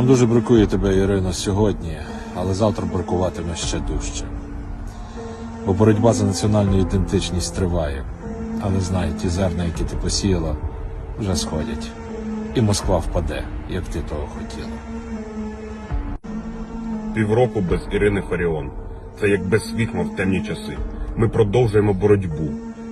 Нам дуже бракує тебе, Ірино, сьогодні, але завтра бракуватиме ще дужче. Бо боротьба за національну ідентичність триває. Але знай, ті зерна, які ти посіяла, вже сходять. І Москва впаде, як ти того хотіла. Півроку без Ірини Фаріон. Це як без світла в темні часи. Ми продовжуємо боротьбу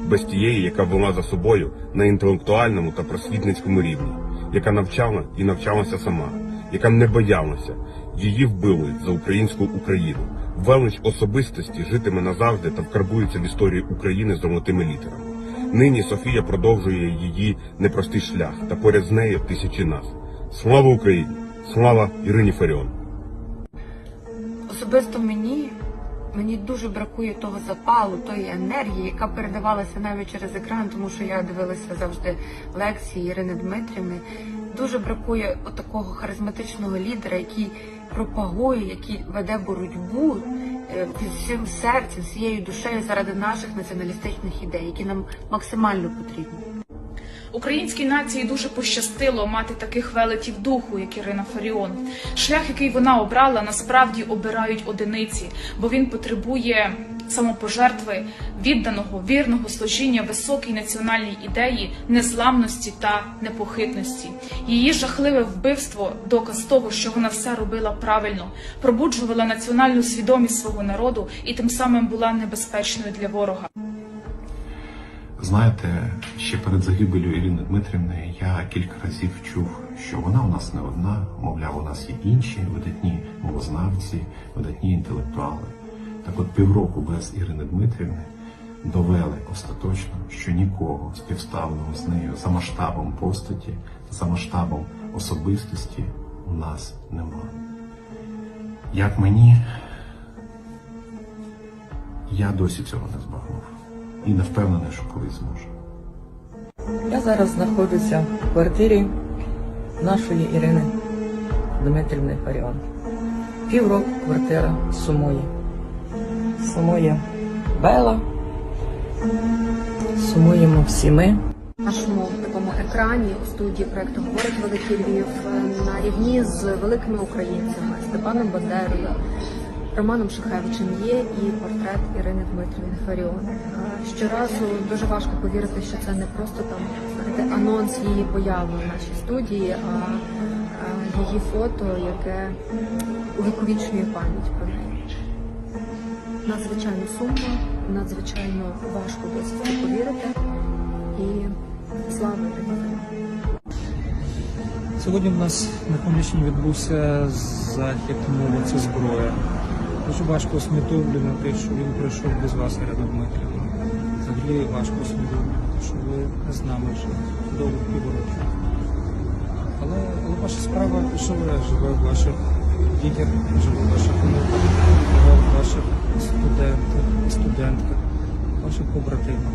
без тієї, яка вела за собою на інтелектуальному та просвітницькому рівні, яка навчала і навчалася сама, яка не боялася. Її вбили за українську Україну. Велич особистості житиме назавжди та вкарбується в історію України з золотими літерами. Нині Софія продовжує її непростий шлях, та поряд з нею тисячі нас. Слава Україні! Слава Ірині Фаріон! Особисто мені, мені дуже бракує того запалу, тої енергії, яка передавалася навіть через екран, тому що я дивилася завжди лекції Ірини Дмитрівни. Дуже бракує такого харизматичного лідера, який пропагує, який веде боротьбу е, під всім серцем, всією душею заради наших націоналістичних ідей, які нам максимально потрібні. Українській нації дуже пощастило мати таких велетів духу, як Ірина Фаріон. Шлях, який вона обрала, насправді обирають одиниці, бо він потребує самопожертви, відданого, вірного служіння високій національній ідеї, незламності та непохитності. Її жахливе вбивство доказ того, що вона все робила правильно, пробуджувала національну свідомість свого народу і тим самим була небезпечною для ворога. Знаєте, ще перед загибелю Ірини Дмитрівни я кілька разів чув, що вона у нас не одна, мовляв, у нас є інші видатні мовознавці, видатні інтелектуали. Так от півроку без Ірини Дмитрівни довели остаточно, що нікого співставного з нею за масштабом постаті, за масштабом особистості у нас нема. Як мені, я досі цього не збагнув і не впевнений, що колись зможу. Я зараз знаходжуся в квартирі нашої Ірини Дмитрівни Фаріон. Півроку квартира сумує. Сумує Бела. Сумуємо всі ми. нашому такому екрані у студії проекту говорить Великий Львів е, на рівні з великими українцями Степаном Бандерою, Романом Шухевичем є і портрет Ірини Дмитрівни Фаріон. Е, Щоразу дуже важко повірити, що це не просто там знаєте, анонс її появи в нашій студії, а е, її фото, яке увіковічнює пам'ять про неї. Надзвичайно сумно, надзвичайно важко досі це повірити. І слава Україні! Сьогодні в нас на Хмельниччині відбувся захід молодці зброя. Дуже важко усвідомлювати, що він пройшов без вас, Ірина Дмитрівна. Взагалі важко усвідомлювати, що ви з нами вже довго півроку. Але, але ваша справа живе, живе в ваших дітях, живе в ваших онуках, живе в ваших студентах і студентках, ваших побратимах.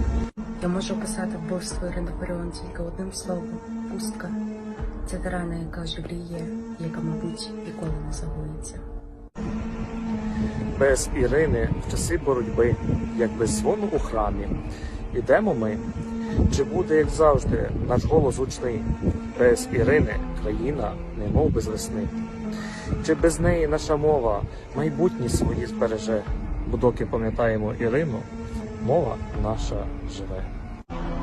Я можу описати вбивство Ірини Фаріон тільки одним словом пустка. Це та рана, яка живріє, яка, мабуть, ніколи не загоїться. без Ірини в часи боротьби, як без дзвону у храмі. Ідемо ми, чи буде, як завжди, наш голос гучний? Без Ірини країна немов без весни. Чи без неї наша мова майбутні свої збереже? Бо доки пам'ятаємо Ірину, мова наша живе.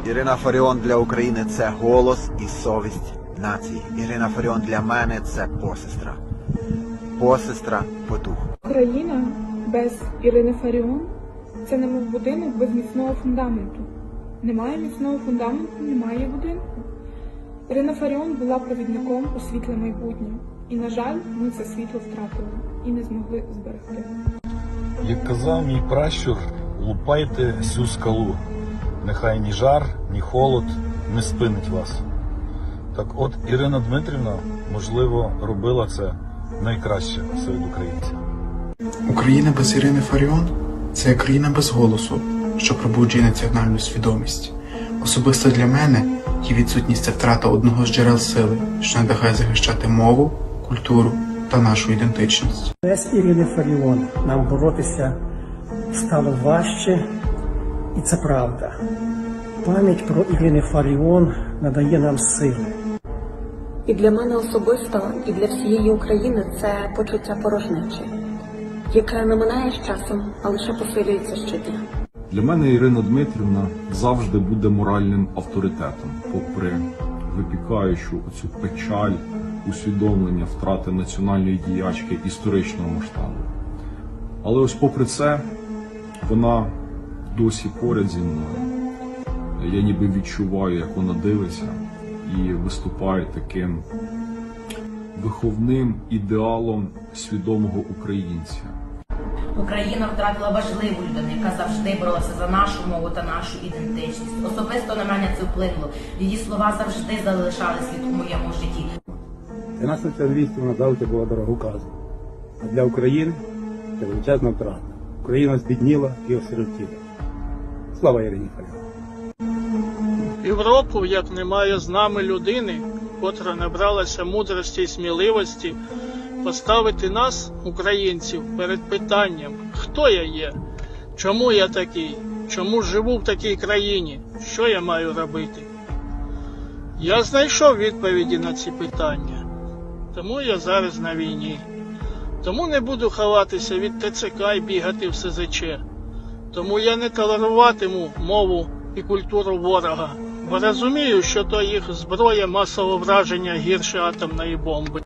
Ірина Фаріон для України це голос і совість нації. Ірина Фаріон для мене це посестра. Посестра по духу. Україна без Ірини Фаріон це немов будинок без міцного фундаменту. Немає міцного фундаменту, немає будинку. Ірина Фаріон була провідником у світле майбутнє. І, на жаль, ми це світло втратили і не змогли зберегти. Як казав мій пращур, лупайте всю скалу. Нехай ні жар, ні холод не спинить вас. Так от Ірина Дмитрівна, можливо, робила це найкраще серед українців. Україна без Ірини Фаріон це країна без голосу, що пробуджує національну свідомість. Особисто для мене є відсутність це втрата одного з джерел сили, що надихає захищати мову, культуру та нашу ідентичність. Без Ірини Фаріон нам боротися стало важче, і це правда. Пам'ять про Ірини Фаріон надає нам сили. І для мене особисто, і для всієї України це почуття порожнечі, яке не минає з часом, а лише посилюється щодня. Для мене Ірина Дмитрівна завжди буде моральним авторитетом, попри випікаючу оцю печаль, усвідомлення втрати національної діячки історичного масштабу. Але ось попри це, вона досі поряд зі мною. Я ніби відчуваю, як вона дивиться і виступає таким виховним ідеалом свідомого українця. Україна втратила важливу людину, яка завжди боролася за нашу мову та нашу ідентичність. Особисто на мене це вплинуло. Її слова завжди залишали слід у моєму житті. Для нас націоналістів вона завжди була дороговказом. А для України це величезна втрата. Україна збідніла і осиротіла. Слава Ірині Фаріон! Півроку, як немає з нами людини, котра набралася мудрості і сміливості, поставити нас, українців, перед питанням, хто я є, чому я такий, чому живу в такій країні, що я маю робити. Я знайшов відповіді на ці питання, тому я зараз на війні. Тому не буду ховатися від ТЦК і бігати в СЗЧ. Тому я не толеруватиму мову і культуру ворога, бо розумію, що то їх зброя масового враження гірше атомної бомби.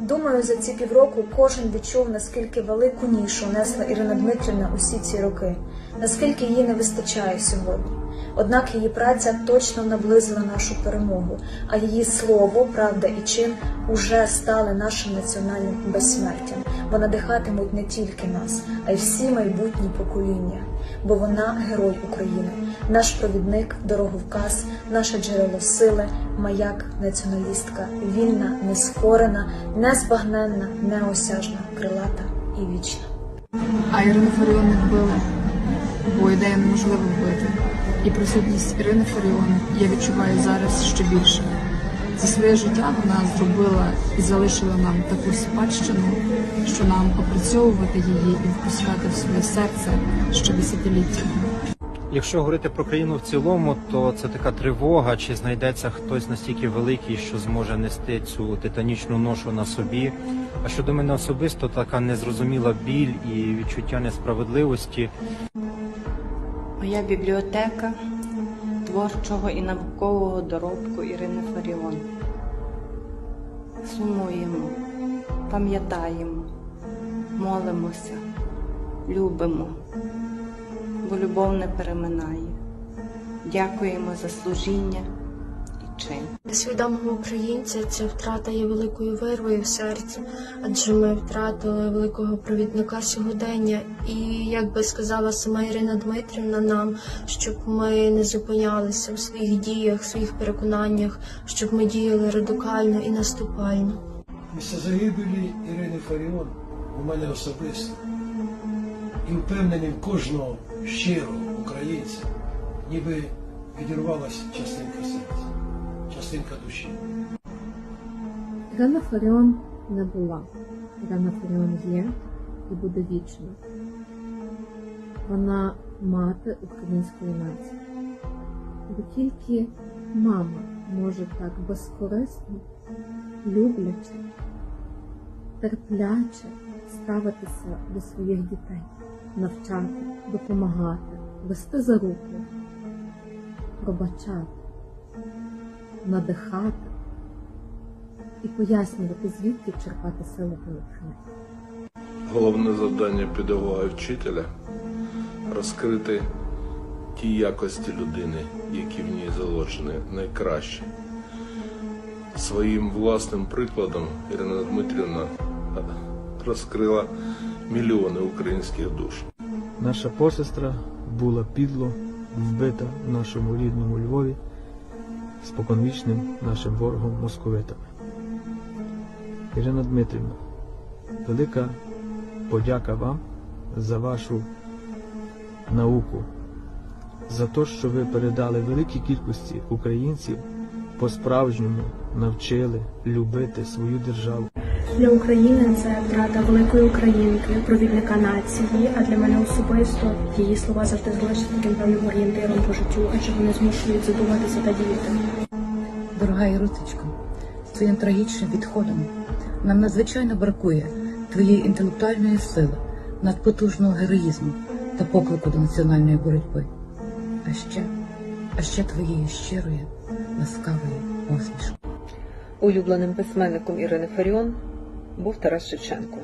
Думаю, за ці півроку кожен відчув, наскільки велику нішу несла Ірина Дмитрівна усі ці роки, наскільки її не вистачає сьогодні. Однак її праця точно наблизила нашу перемогу, а її слово, правда і чин уже стали нашим національним безсмертям, бо надихатимуть не тільки нас, а й всі майбутні покоління. Бо вона герой України, наш провідник, дороговказ, наше джерело сили, маяк, націоналістка, вільна, нескорена, незбагненна, неосяжна, крилата і вічна. А Ірину Фаріон вбили, бо ідею неможливо вбити. І присутність Ірини Фаріон я відчуваю зараз ще більше. За своє життя вона зробила і залишила нам таку спадщину, що нам опрацьовувати її і впускати в своє серце ще десятиліття. Якщо говорити про країну в цілому, то це така тривога, чи знайдеться хтось настільки великий, що зможе нести цю титанічну ношу на собі. А щодо мене особисто, така незрозуміла біль і відчуття несправедливості. Бібліотека творчого і наукового доробку Ірини Фаріон. Сумуємо, пам'ятаємо, молимося, любимо, бо любов не переминає. Дякуємо за служіння і. Для свідомого українця ця втрата є великою вирвою в серці, адже ми втратили великого провідника сьогодення. І як би сказала сама Ірина Дмитрівна нам, щоб ми не зупинялися в своїх діях, в своїх переконаннях, щоб ми діяли радикально і наступально. Після загибелі Ірини Фаріон у мене особисто і впевненим кожного щирого українця, ніби відірвалася частинка серця, частинка душі. Ірина Фаріон не була. Ірина Фаріон є і буде вічна. Вона мати української нації. Бо тільки мама може так безкорисно, любляче, терпляче ставитися до своїх дітей, навчати, допомагати, вести за руку, пробачати, надихати і пояснювати, звідки черпати сили та натхнення. Головне завдання педагога і вчителя розкрити ті якості людини, які в ній заложені найкраще. Своїм власним прикладом Ірина Дмитрівна розкрила мільйони українських душ. Наша посестра була підло вбита в нашому рідному Львові споконвічним нашим ворогом московитами. Ірина Дмитрівна, велика подяка вам за вашу науку, за те, що ви передали великій кількості українців по-справжньому навчили любити свою державу. Для України це втрата великої українки, провідника нації, а для мене особисто її слова завжди залишаться таким певним орієнтиром по життю, адже вони змушують задуматися та діяти. Дорога Ірусечко, з твоїм трагічним відходом нам надзвичайно бракує твоєї інтелектуальної сили, надпотужного героїзму та поклику до національної боротьби. А ще, а ще твоєї щирої, ласкавої посмішки. Улюбленим письменником Ірини Фаріон був Тарас Шевченко.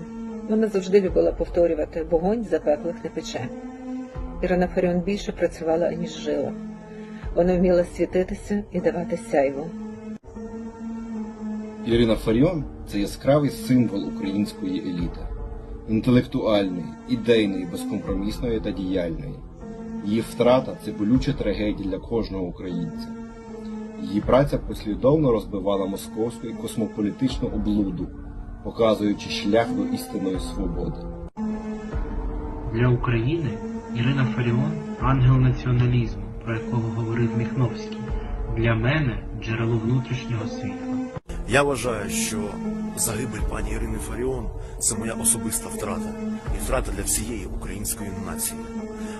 Вона завжди любила повторювати вогонь запеклих не пече. Ірина Фаріон більше працювала, ніж жила. Вона вміла світитися і давати сяйво. Ірина Фаріон це яскравий символ української еліти, інтелектуальної, ідейної, безкомпромісної та діяльної. Її втрата це болюча трагедія для кожного українця. Її праця послідовно розбивала московську і космополітичну облуду, показуючи шлях до істинної свободи. Для України Ірина Фаріон ангел націоналізму, про якого говорив Міхновський. Для мене джерело внутрішнього світла. Я вважаю, що загибель пані Ірини Фаріон це моя особиста втрата і втрата для всієї української нації.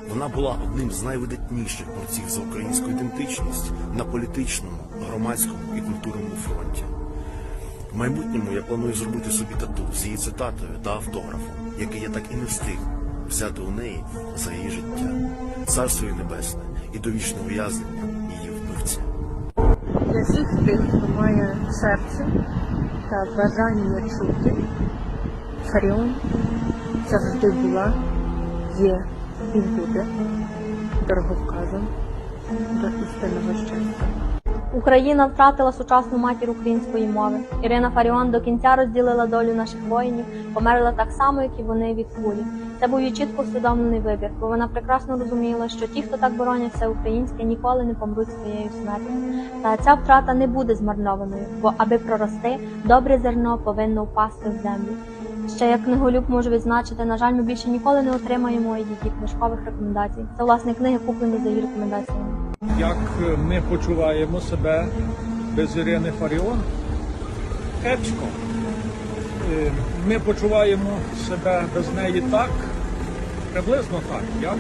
Вона була одним з найвидатніших борців за українську ідентичність на політичному, громадському і культурному фронті. Майбутньому я планую зробити собі тату з її цитатою та автографом, який я так і не встиг взяти у неї за її життя. Царство їй небесне і довічне ув'язнення її вбивця. для всіх тих, хто має серце та бажання чути. Фаріон завжди була, є і буде дороговказом до істинного щастя. Україна втратила сучасну матір української мови. Ірина Фаріон до кінця розділила долю наших воїнів, померла так само, як і вони від кулі. Це був її чітко усвідомлений вибір, бо вона прекрасно розуміла, що ті, хто так боронять все українське, ніколи не помруть своєю смертю. Та ця втрата не буде змарнованою, бо аби прорости, добре зерно повинно впасти в землю. Ще як книголюб можу відзначити, на жаль, ми більше ніколи не отримаємо її книжкових рекомендацій. Це власне книги куплені за її рекомендаціями. Як ми почуваємо себе без Ірини Фаріон? Кепсько. Е, Ми почуваємо себе без неї так, приблизно так, як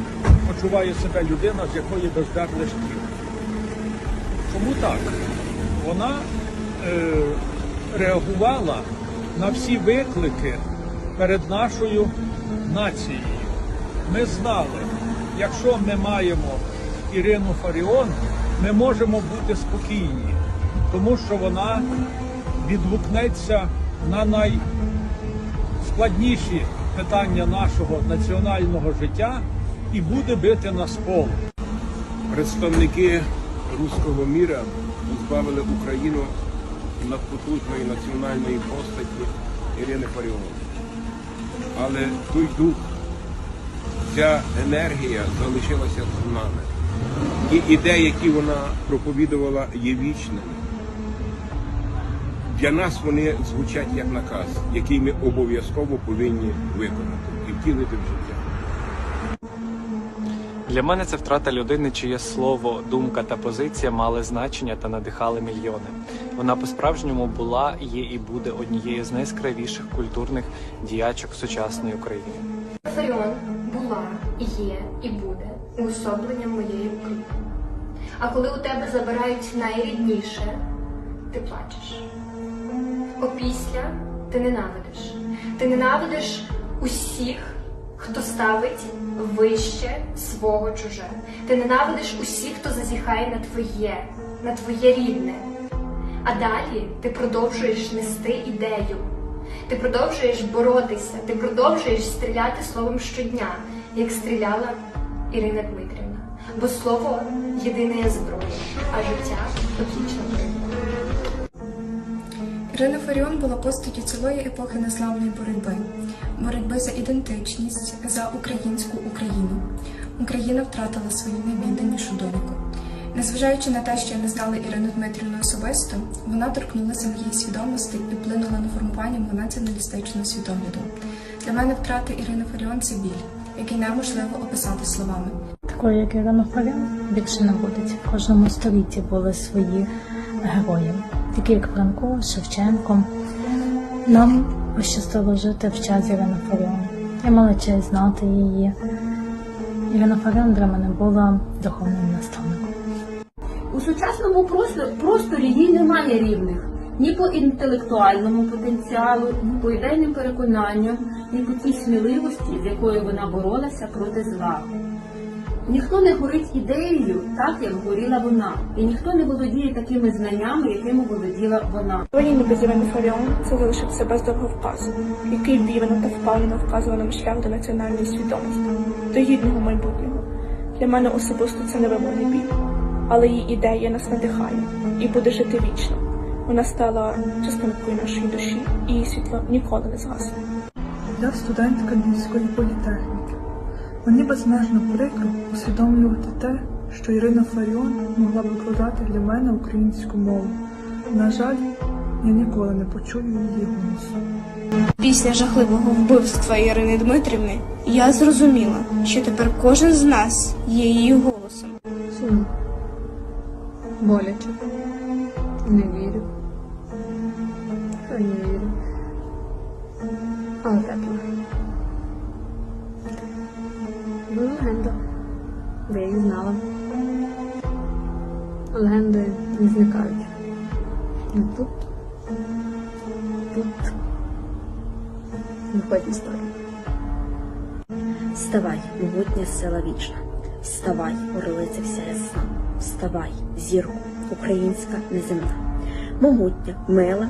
почуває себе людина, з якої бездерли шкіл. Чому так? Вона е, реагувала на всі виклики перед нашою нацією. Ми знали, якщо ми маємо Ірину Фаріон, ми можемо бути спокійні, тому що вона відгукнеться на найскладніші питання нашого національного життя і буде бити на сполох. Представники руського міра позбавили Україну надпотужної національної постаті Ірини Фаріон. Але той дух, ця енергія залишилася з нами. Ті ідеї, які вона проповідувала, є вічними. Для нас вони звучать як наказ, який ми обов'язково повинні виконати і втілити в життя. Для мене це втрата людини, чиє слово, думка та позиція мали значення та надихали мільйони. Вона по-справжньому була, є і буде однією з найяскравіших культурних діячок сучасної України. Фаріон була, є і буде уособленням моєї України. А коли у тебе забирають найрідніше, ти плачеш. Опісля ти ненавидиш. Ти ненавидиш усіх, хто ставить вище свого чуже. Ти ненавидиш усіх, хто зазіхає на твоє, на твоє рідне. А далі ти продовжуєш нести ідею. Ти продовжуєш боротися, ти продовжуєш стріляти словом щодня, як стріляла Ірина Дмитрівна. Бо слово єдина зброя, а життя бригада. Ірина Фаріон була постаттю цілої епохи незламної боротьби, боротьби за ідентичність, за українську Україну. Україна втратила свою найвідданішу доньку. Незважаючи на те, що я не знала Ірину Дмитрівну особисто, вона торкнулася моєї свідомості і вплинула на формування мого націоналістичного світогляду. Для мене втрата Ірини Фаріон це біль, який неможливо описати словами. Такої, як Ірина Фаріон, більше не буде. В кожному столітті були свої герої, такі як Франко, Шевченко. Нам пощастило жити в час Ірини Фаріон. Я мала честь знати її. Ірина Фаріон для мене була духовним наставником. У сучасному просторі, їй немає рівних. ні по інтелектуальному потенціалу, ні по ідейним переконанням, ні по тій сміливості, з якою вона боролася проти зла. Ніхто не горить ідеєю так, як горіла вона, і ніхто не володіє такими знаннями, якими володіла вона. Воїни без Ірини Фаріон це залишився без дороговказу, який вірно та впевнено вказував нам шлях до національної свідомості, до гідного майбутнього. Для мене особисто це невимовний біль, але її ідея нас надихає і буде жити вічно. Вона стала частинкою нашої душі, і її світло ніколи не згасне. Я студентка Львівської політехніки. Мені безмежно прикро усвідомлювати те, що Ірина Фаріон могла викладати для мене українську мову. На жаль, я ніколи не почую її голосу. Після жахливого вбивства Ірини Дмитрівни я зрозуміла, що тепер кожен з нас є її голосом. Боляче. Не вірю. Та не вірю. Але тепло. Ну, легенда. Де я її знала. Легенди не зникають. Не тут. Тут. Виходить історія. Вставай, могутня сила вічна. Вставай, орлиця вся ясна. Вставай, зірку, українська неземна. Могутня, мила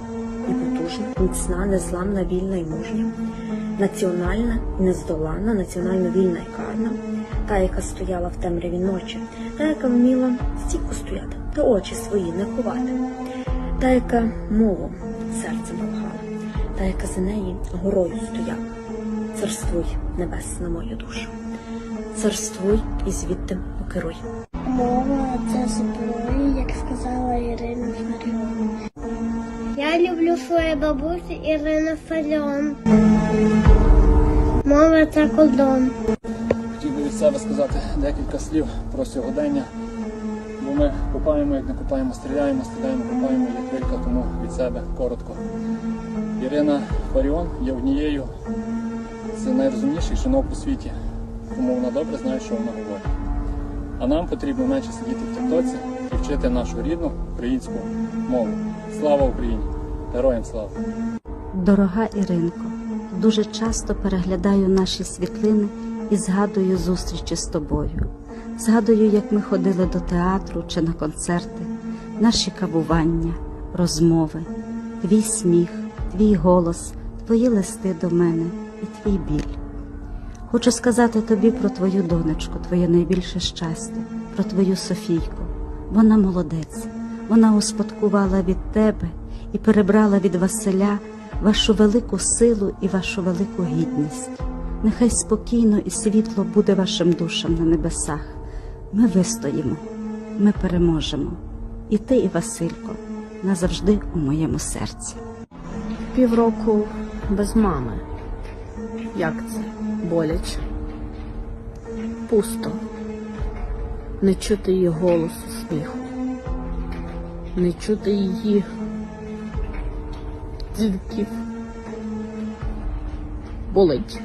і потужна, міцна, незламна, вільна і мужня. Національна і нездоланна, національно вільна і карна. Та, яка стояла в темряві ночі, та, яка вміла стійко стояти, та очі свої не ховати. Та, яка мову серцем кохала, та, яка за неї горою стояла. Царствуй, небесна моя душа. Царствуй і звідти покеруй. Мова це зброя, як сказала Ірина Фаріон. Я люблю свою бабусю Ірину Фаріон. Мова це кордон. Хотів би від себе сказати декілька слів про сьогодення. Бо ми купаємо, як не купаємо, стріляємо, стріляємо, купаємо як вилька, тому від себе коротко. Ірина Фаріон є однією з найрозумніших жінок у світі, тому вона добре знає, що вона говорить. А нам потрібно менше сидіти в тіктоці і вчити нашу рідну українську мову. Слава Україні! Героям слава! Дорога Іринко, дуже часто переглядаю наші світлини і згадую зустрічі з тобою. Згадую, як ми ходили до театру чи на концерти, наші кавування, розмови, твій сміх, твій голос, твої листи до мене і твій біль. Хочу сказати тобі про твою донечку, твоє найбільше щастя, про твою Софійку. Вона молодець, вона успадкувала від тебе і перебрала від Василя вашу велику силу і вашу велику гідність. Нехай спокійно і світло буде вашим душам на небесах. Ми вистоїмо, ми переможемо. І ти, і Василько, назавжди у моєму серці. Півроку без мами. Як це? Боляче. Пусто. Не чути її голосу сміху. Не чути її дзвінків. Болить.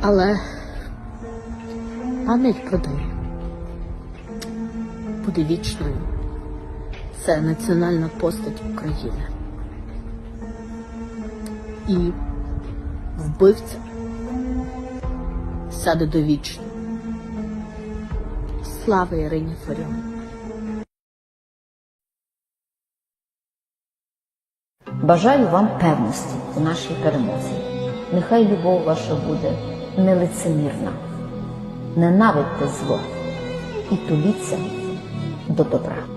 Але пам'ять про неї буде вічною. Це національна постать України. І вбивця сяде довічно. Слава Ірині Фаріон! Бажаю вам певності у нашій перемозі. Нехай любов ваша буде нелицемірна. Ненавидьте зло і туліться до добра.